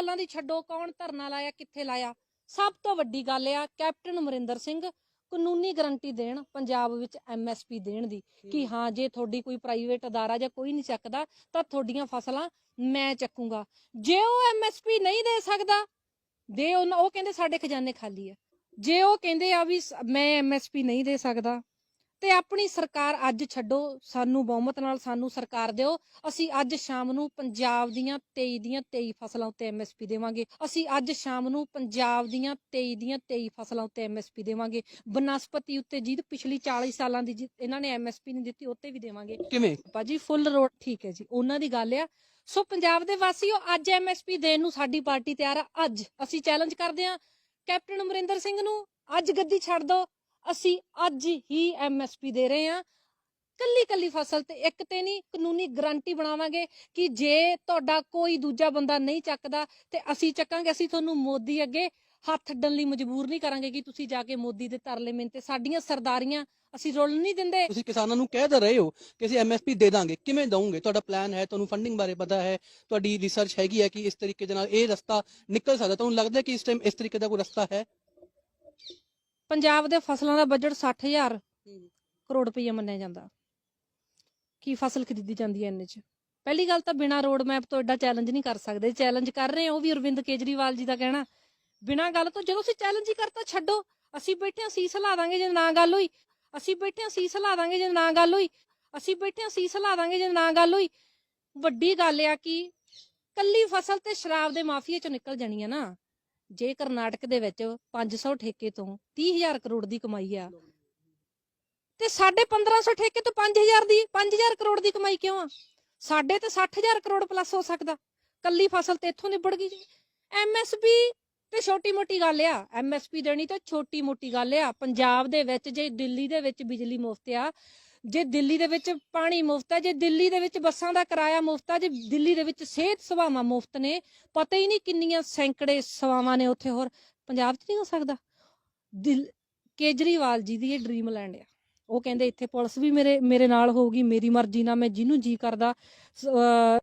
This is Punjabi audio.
ਗੱਲਾਂ ਦੀ ਛੱਡੋ ਕੌਣ ਧਰਨਾ ਲਾਇਆ ਕਿੱਥੇ ਲਾਇਆ? ਸਭ ਤੋਂ ਵੱਡੀ ਗੱਲ ਆ ਕੈਪਟਨ ਅਮਰਿੰਦਰ ਸਿੰਘ ਕਾਨੂੰਨੀ ਗਰੰਟੀ ਦੇਣ ਪੰਜਾਬ ਵਿੱਚ ਐਮਐਸਪੀ ਦੇਣ ਦੀ ਕਿ ਹਾਂ ਜੇ ਤੁਹਾਡੀ ਕੋਈ ਪ੍ਰਾਈਵੇਟ ਅਦਾਰਾ ਜਾਂ ਕੋਈ ਨਹੀਂ ਚੱਕਦਾ ਤਾਂ ਤੁਹਾਡੀਆਂ ਫਸਲਾਂ ਮੈਂ ਚੱਕੂਗਾ। ਜੇ ਉਹ ਐਮਐਸਪੀ ਨਹੀਂ ਦੇ ਸਕਦਾ ਦੇ ਉਹ ਕਹਿੰਦੇ ਸਾਡੇ ਖਜ਼ਾਨੇ ਖਾਲੀ ਆ। ਜੇ ਉਹ ਕਹਿੰਦੇ ਆ ਵੀ ਮੈਂ ਐਮਐਸਪੀ ਨਹੀਂ ਦੇ ਸਕਦਾ ਤੇ ਆਪਣੀ ਸਰਕਾਰ ਅੱਜ ਛੱਡੋ ਸਾਨੂੰ ਬਹੁਮਤ ਨਾਲ ਸਾਨੂੰ ਸਰਕਾਰ ਦਿਓ। ਅਸੀਂ ਅੱਜ ਸ਼ਾਮ ਨੂੰ ਪੰਜਾਬ ਦੀਆਂ 23 ਦੀਆਂ 23 ਫਸਲਾਂ ਉੱਤੇ ਐਮਐਸਪੀ ਦੇਵਾਂਗੇ। ਅਸੀਂ ਅੱਜ ਸ਼ਾਮ ਨੂੰ ਪੰਜਾਬ ਦੀਆਂ 23 ਦੀਆਂ 23 ਫਸਲਾਂ ਉੱਤੇ ਐਮਐਸਪੀ ਦੇਵਾਂਗੇ। ਬਨਸਪਤੀ ਉੱਤੇ ਜਿਹਦੀ ਪਿਛਲੀ 40 ਸਾਲਾਂ ਦੀ ਇਹਨਾਂ ਨੇ ਐਮਐਸਪੀ ਨਹੀਂ ਦਿੱਤੀ ਉੱਤੇ ਵੀ ਦੇਵਾਂਗੇ। ਕਿਵੇਂ? ਭਾਜੀ ਫੁੱਲ ਰੋਡ ਠੀਕ ਹੈ ਜੀ ਉਹਨਾਂ ਦੀ ਗੱਲ ਆ। ਸੋ ਪੰਜਾਬ ਦੇ ਵਾਸੀਓ ਅੱਜ ਐਮਐਸਪੀ ਦੇਣ ਨੂੰ ਸਾਡੀ ਪਾਰਟੀ ਤਿਆਰ ਆ। ਅੱਜ ਅਸੀਂ ਚੈਲੰਜ ਕਰਦੇ ਆ ਕੈਪਟਨ ਅਮਰਿੰਦਰ ਸਿੰਘ ਨੂੰ। ਅੱਜ ਗੱਦੀ ਛੱਡ ਦਿਓ ਅਸੀਂ ਅੱਜ ਹੀ ਐਮਐਸਪੀ ਦੇ ਰਹੇ ਆ ਕੱਲੀ ਕੱਲੀ ਫਸਲ ਤੇ ਇੱਕ ਤੇ ਨਹੀਂ, ਕਾਨੂੰਨੀ ਗਾਰੰਟੀ ਬਣਾਵਾਂਗੇ ਕਿ ਜੇ ਤੁਹਾਡਾ ਕੋਈ ਦੂਜਾ ਬੰਦਾ ਨਹੀਂ ਚੱਕਦਾ ਤੇ ਅਸੀਂ ਚੱਕਾਂਗੇ, ਅਸੀਂ ਤੁਹਾਨੂੰ ਮੋਦੀ ਅੱਗੇ ਹੱਥ ਅੱਡਣ ਲਈ ਮਜਬੂਰ ਨਹੀਂ ਕਰਾਂਗੇ ਕਿ ਤੁਸੀਂ ਜਾ ਕੇ ਮੋਦੀ ਦੇ ਤਰਲੇ ਮਿੰਤੇ ਸਾਡੀਆਂ ਸਰਦਾਰੀਆਂ ਅਸੀਂ ਰੁੱਲ ਨਹੀਂ ਦਿੰਦੇ। ਤੁਸੀਂ ਕਿਸਾਨਾਂ ਨੂੰ ਕਹਿ ਤਾਂ ਰਹੇ ਹੋ ਕਿ ਅਸੀਂ ਐਮਐਸਪੀ ਦੇ ਦਾਂਗੇ, ਕਿਵੇਂ ਦਵੋਗੇ ਤੁਹਾਡਾ ਪਲਾਨ ਹੈ, ਤੁਹਾਨੂੰ ਫੰਡਿੰਗ ਬਾਰੇ ਪਤਾ ਹੈ, ਤੁਹਾਡੀ ਰਿਸਰਚ ਹੈਗੀ ਹੈ ਕਿ ਇਸ ਤਰੀਕੇ ਦੇ ਨਾਲ ਇਹ ਰਸਤਾ ਨਿਕਲ ਸਕਦਾ। ਤੁਹਾਨੂੰ ਲੱਗਦਾ ਕਿ ਇਸ ਟਾਈਮ ਇਸ ਤਰੀਕੇ ਦਾ ਕੋਈ ਰਸਤਾ ਹੈ? ਪੰਜਾਬ ਦੇ ਫਸਲਾਂ ਦਾ ਬਜਟ 60000 ਕਰੋੜ ਰੁਪਈਆ ਮੰਨਿਆ ਜਾਂਦਾ। ਕੀ ਫਸਲ ਖਰੀਦੀ ਜਾਂਦੀ ਹੈ ਇੰਨੇ ਚ? ਪਹਿਲੀ ਗੱਲ ਤਾਂ ਬਿਨਾ ਰੋਡ ਮੈਪ ਤੋਂ ਐਡਾ ਚੈਲੰਜ ਨਹੀਂ ਕਰ ਸਕਦੇ। ਚੈਲੰਜ ਕਰ ਰਹੇ ਉਹ ਵੀ ਅਰਵਿੰਦ ਕੇਜਰੀਵਾਲ ਜੀ ਦਾ ਕਹਿਣਾ। ਬਿਨਾ ਗੱਲ ਤੋਂ ਜਦੋਂ ਅਸੀਂ ਚੈਲੰਜ ਹੀ ਕਰਤਾ ਛੱਡੋ। ਅਸੀਂ ਬੈਠੇ ਹਾਂ ਸੀਸ ਲਾ ਦਾਂਗੇ ਜੇ ਨਾ ਗੱਲ ਹੋਈ। ਅਸੀਂ ਬੈਠੇ ਹਾਂ ਸੀਸ ਲਾ ਦਾਂਗੇ ਜੇ ਨਾ ਗੱਲ ਹੋਈ। ਅਸੀਂ ਬੈਠੇ ਹਾਂ ਸੀਸ ਲਾ ਦਾਂਗੇ ਜੇ ਨਾ ਗੱਲ ਹੋਈ। ਵੱਡੀ ਗੱਲ ਆ ਕਿ ਕੱਲੀ ਫਸਲ ਤੇ ਸ਼ਰਾਬ ਦੇ ਮਾਫੀਏ ਚੋਂ ਨਿਕਲ ਜਾਣੀ ਆ ਨਾ। ਜੇ ਕਰਨਾਟਕ ਦੇ ਵਿੱਚ 500 ਠੇਕੇ ਤੋਂ 30000 ਕਰੋੜ ਦੀ ਕਮਾਈ ਆ, ਤੇ ਸਾਡੇ 1500 ਠੇਕੇ ਤੋਂ 5000 ਦੀ 5000 ਕਰੋੜ ਦੀ ਕਮਾਈ ਕਿਉਂ ਆ? ਸਾਡੇ ਤੇ 60000 ਕਰੋੜ ਪਲੱਸ ਹੋ ਸਕਦਾ। ਕੱਲੀ ਫਸਲ ਤੇ ਇੱਥੋਂ ਨਿਬੜ ਗਈ ਐਮਐਸਪੀ ਤੇ ਛੋਟੀ ਮੋਟੀ ਗੱਲ ਆ ਐਮਐਸਪੀ ਦੇਣੀ ਤਾਂ ਛੋਟੀ ਮੋਟੀ ਗੱਲ ਆ। ਪੰਜਾਬ ਦੇ ਵਿੱਚ ਜੇ ਦਿੱਲੀ ਦੇ ਵਿੱਚ ਬਿਜਲੀ ਮੁਫਤ ਆ ਜੇ ਦਿੱਲੀ ਦੇ ਵਿੱਚ ਪਾਣੀ ਮੁਫਤ ਹੈ, ਜੇ ਦਿੱਲੀ ਦੇ ਵਿੱਚ ਬੱਸਾਂ ਦਾ ਕਿਰਾਇਆ ਮੁਫਤ ਹੈ, ਜੇ ਦਿੱਲੀ ਦੇ ਵਿੱਚ ਸਿਹਤ ਸੇਵਾਵਾਂ ਮੁਫਤ ਨੇ, ਪਤਾ ਹੀ ਨਹੀਂ ਕਿੰਨੀਆਂ ਸੈਂਕੜੇ ਸੇਵਾਵਾਂ ਨੇ ਉੱਥੇ ਹੋਰ, ਪੰਜਾਬ 'ਚ ਨਹੀਂ ਹੋ ਸਕਦਾ? ਦਿਲ, ਕੇਜਰੀਵਾਲ ਜੀ ਦੀ ਇਹ ਡ੍ਰੀਮ ਲੈਂਡ ਆ। ਉਹ ਕਹਿੰਦੇ ਇੱਥੇ ਪੁਲਿਸ ਵੀ ਮੇਰੇ ਮੇਰੇ ਨਾਲ ਹੋਊਗੀ, ਮੇਰੀ ਮਰਜ਼ੀ ਨਾਲ ਮੈਂ ਜਿਹਨੂੰ ਜੀ ਕਰਦਾ ਅਹ